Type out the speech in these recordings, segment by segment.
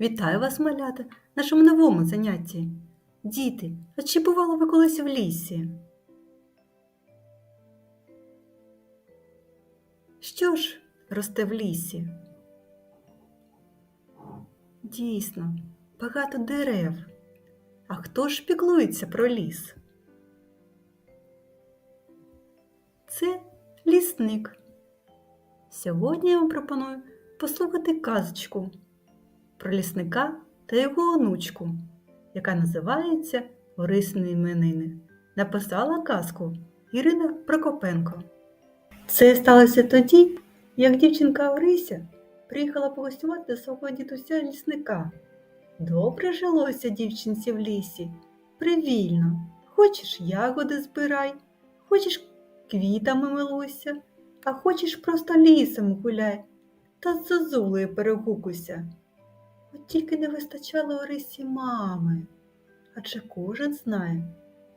Вітаю вас, малята, нашому новому занятті. Діти, а чи бувало ви колись в лісі? Що ж росте в лісі? Дійсно, багато дерев. А хто ж піклується про ліс? Це лісник. Сьогодні я вам пропоную послухати казочку про лісника та його онучку, яка називається Орисні іменини. Написала казку Ірина Прокопенко. Це сталося тоді, як дівчинка Орися приїхала погостювати до свого дідуся лісника. Добре жилося дівчинці в лісі, привільно. Хочеш ягоди збирай, хочеш квітами милуйся, а хочеш просто лісом гуляй та з зозулею перегукуйся. От тільки не вистачало Орисі мами, адже кожен знає,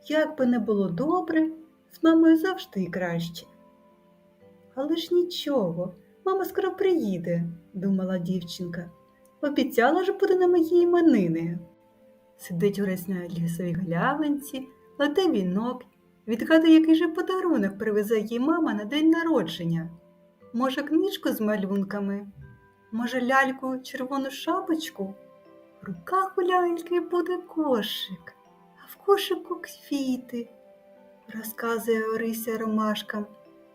як би не було добре, з мамою завжди краще. Але ж нічого, мама скоро приїде, думала дівчинка. Обіцяла ж буде на мої іменини. Сидить Орись на лісовій галявинці, ладе вінок, відгадує, який же подарунок привезе їй мама на день народження. Може, книжку з малюнками, може, ляльку червону шапочку? В руках у ляльки буде кошик, а в кошику квіти, розказує Орися ромашкам,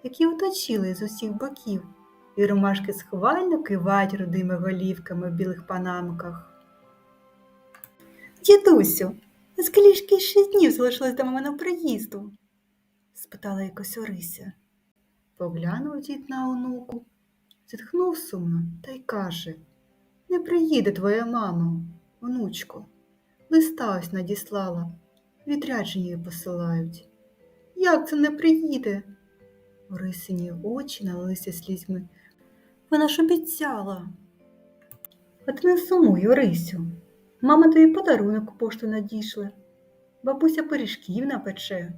які оточили з усіх боків, і ромашки схвально кивають рудими голівками в білих панамках. Дідусю, скільки ще днів залишилось до маминого приїзду? спитала якось Орися. Поглянув дід на онуку, зітхнув сумно та й каже Не приїде твоя мама, онучко. Листа ось надіслала, відрядження її посилають. Як це не приїде? Орисині очі налилися слізьми. Вона ж обіцяла. От не сумуй, Орисю. Мама тобі подарунок у пошту надійшли. Бабуся пиріжків напече.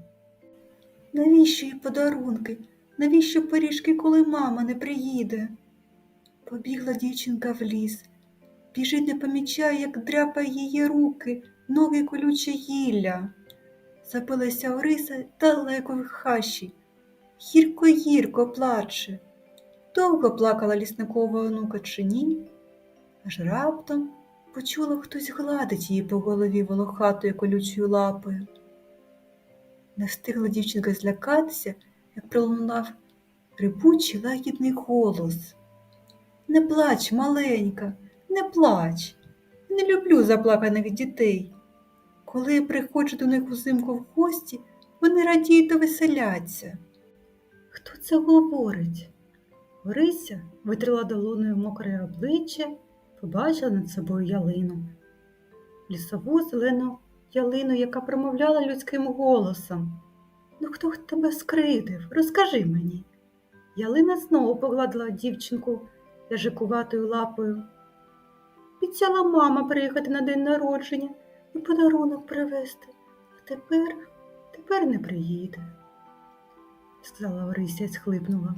Навіщо їй подарунки? Навіщо пиріжки, коли мама не приїде? Побігла дівчинка в ліс. Біжить, не помічає, як дряпає її руки, ноги колюче гілля. Забилася Ориса далеко в хащі. Гірко-гірко плаче. Довго плакала лісникова онука чи ні, аж раптом почула, хтось гладить її по голові волохатою колючою лапою. Не встигла дівчинка злякатися, як пролунав рибучий лагідний голос. Не плач, маленька, не плач. Не люблю заплаканих дітей. Коли я приходжу до них узимку в гості, вони радіють та веселяться. Хто це говорить? Орися витрила долоною мокре обличчя, побачила над собою ялину. Лісову зелену ялину, яка промовляла людським голосом. Ну, хто тебе скридив? Розкажи мені. Ялина знову погладила дівчинку ляжикуватою лапою. Обіцяла мама приїхати на день народження і подарунок привезти, а тепер, тепер не приїде, сказала Орися і схлипнула.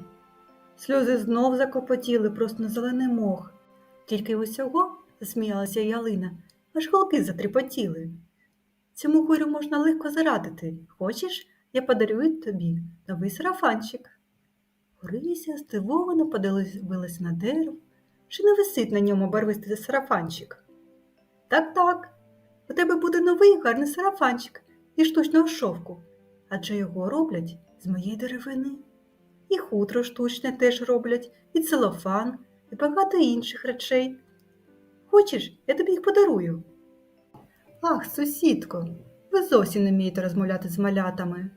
Сльози знов закопотіли просто на зелений мох. Тільки усього, засміялася ялина, аж голки затріпотіли. Цьому горю можна легко зарадити. Хочеш, я подарую тобі новий сарафанчик. Орися здивовано подивилася на дерево, чи не висить на ньому барвистий сарафанчик. Так, так, у тебе буде новий гарний сарафанчик із штучного шовку, адже його роблять з моєї деревини. І хутро штучне теж роблять, і целофан, і багато інших речей. Хочеш, я тобі їх подарую. Ах, сусідко, ви зовсім не вмієте розмовляти з малятами,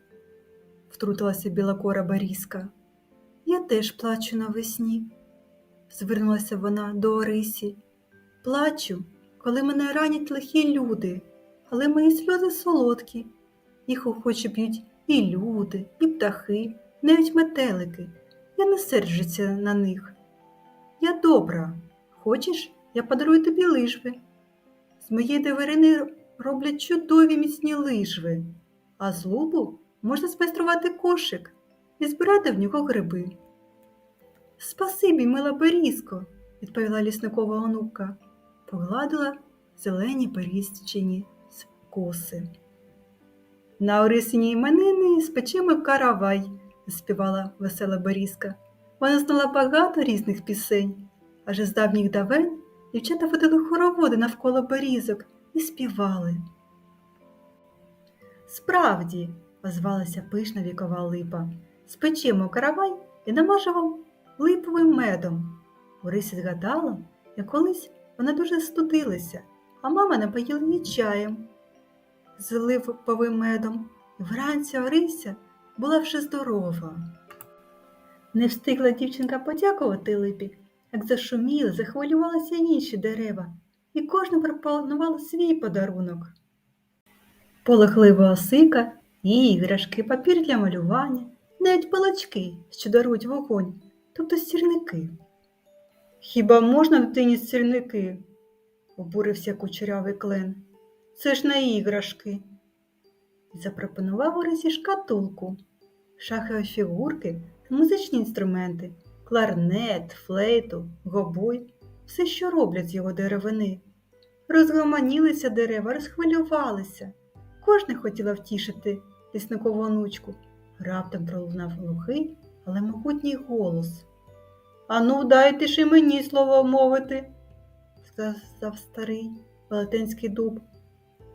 втрутилася білокора Баріска. Я теж плачу навесні, звернулася вона до Орисі. Плачу, коли мене ранять лихі люди, але мої сльози солодкі. Їх охоче б'ють і люди, і птахи, навіть метелики. Я не серджуся на них. Я добра. Хочеш, я подарую тобі лижви. З моєї деверини роблять чудові міцні лижви, а з лубу можна спайструвати кошик і збирати в нього гриби. Спасибі, мила Берізко, відповіла лісникова онука. погладила зелені перістчині коси. На Орисині іменини спечемо каравай, заспівала весела Борізка. Вона знала багато різних пісень, аж з давніх давен дівчата водили хороводи навколо берізок і співали. Справді, озвалася пишна вікова липа, спечемо каравай і намажемо липовим медом. Орися згадала, як колись вона дуже студилася, а мама напоїла її чаєм з липовим медом, і вранці Орися була вже здорова. Не встигла дівчинка подякувати липі, як зашуміли, захвилювалися інші дерева, і кожна пропонувала свій подарунок. Полохлива осика, іграшки, папір для малювання, навіть палачки, що дарують вогонь, тобто сірники. Хіба можна дитині сірники? обурився кучерявий клен. Це ж не іграшки. І запропонував Орисі шкатулку, шахові фігурки та музичні інструменти, кларнет, флейту, гобой, все, що роблять з його деревини. Розгомонілися дерева, розхвилювалися. Кожна хотіла втішити лісникову онучку. Раптом пролунав глухий, але могутній голос. Ану, дайте ж і мені слово мовити, сказав старий велетенський дуб,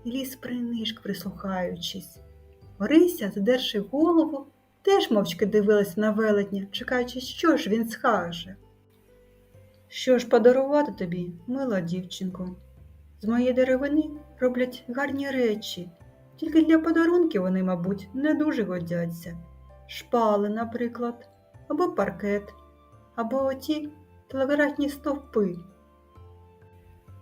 і ліс принишк, прислухаючись. Орися, задерши голову, теж мовчки дивилася на велетня, чекаючи, що ж він скаже. Що ж подарувати тобі, мила дівчинко? З моєї деревини роблять гарні речі, тільки для подарунків вони, мабуть, не дуже годяться. Шпали, наприклад, або паркет, або оті телеграфні стовпи.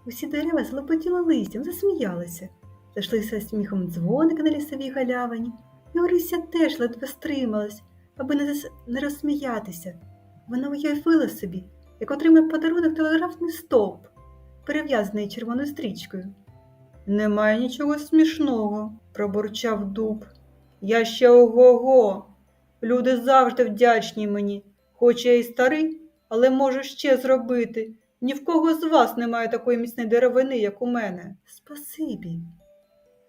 Усі дерева злопотіли листям, засміялися, зайшлися сміхом дзвоники на лісовій галявині, і Орися теж ледве стрималась, аби не, зас... не розсміятися. Вона уявила собі, як отримає подарунок телеграфний стовп, перев'язаний червоною стрічкою. Немає нічого смішного, пробурчав дуб. Я ще ого-го. Люди завжди вдячні мені, хоч я і старий, але можу ще зробити. Ні в кого з вас немає такої міцної деревини, як у мене. Спасибі,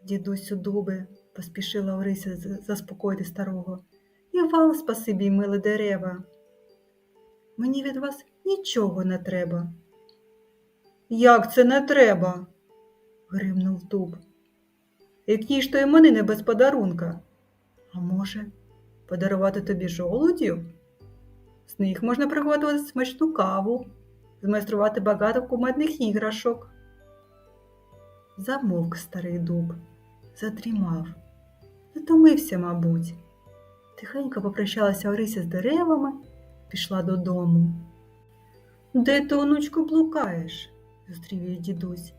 дідусю дубе, поспішила Орися заспокоїти старого. І вам спасибі, миле дерева. Мені від вас нічого не треба. Як це не треба? Гримнув дуб. Які ж то іменини без подарунка? А може, подарувати тобі жолудів? З них можна приготувати смачну каву, змайструвати багато кумедних іграшок. Замовк старий дуб, задрімав, затомився, мабуть. Тихенько попрощалася Орися з деревами, пішла додому. Де ти, онучку, блукаєш? зустрів її дідусь.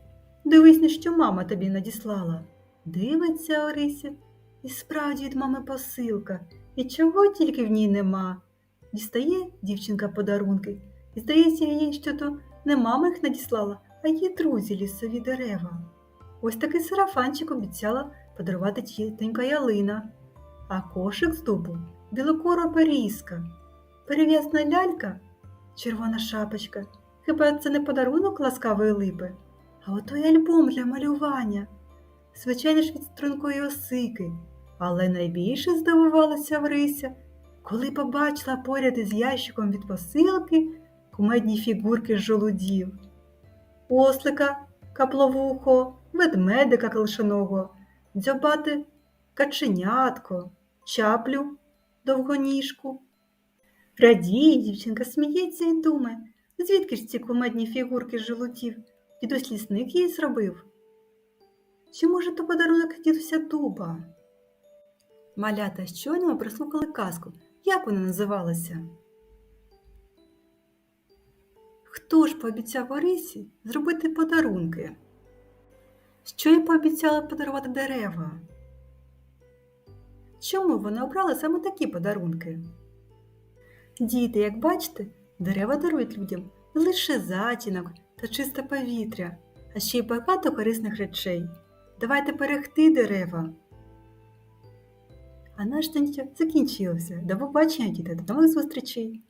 Дивись, на що мама тобі надіслала. Дивиться Орися, і справді від мами посилка, і чого тільки в ній нема. Дістає дівчинка подарунки, і здається їй, що то не мама їх надіслала, а її друзі лісові дерева. Ось такий сарафанчик обіцяла подарувати тітонька ялина, а кошик з дубу білокора берізка, перев'язана лялька, червона шапочка. Хіба це не подарунок ласкавої липи? А отой альбом для малювання, звичайно ж від стрункої осики, але найбільше здивувалася Врися, коли побачила поряд із ящиком від посилки кумедні фігурки жолудів, ослика, капловухо, ведмедика клишаного, дзьобати каченятко, чаплю довгоніжку. Радіє дівчинка сміється і думає, звідки ж ці кумедні фігурки жолудів? Дідусь лісник її зробив? Чи може то подарунок дідуся дуба? Малята щойно ми прослухали казку. Як вона називалася? Хто ж пообіцяв Орисі зробити подарунки? Що їй пообіцяла подарувати дерева? Чому вона обрала саме такі подарунки? Діти, як бачите, дерева дарують людям лише затінок та чисте повітря, а ще й багато корисних речей. Давайте берегти дерева. А наш день закінчився. До побачення, діти, до нових зустрічей!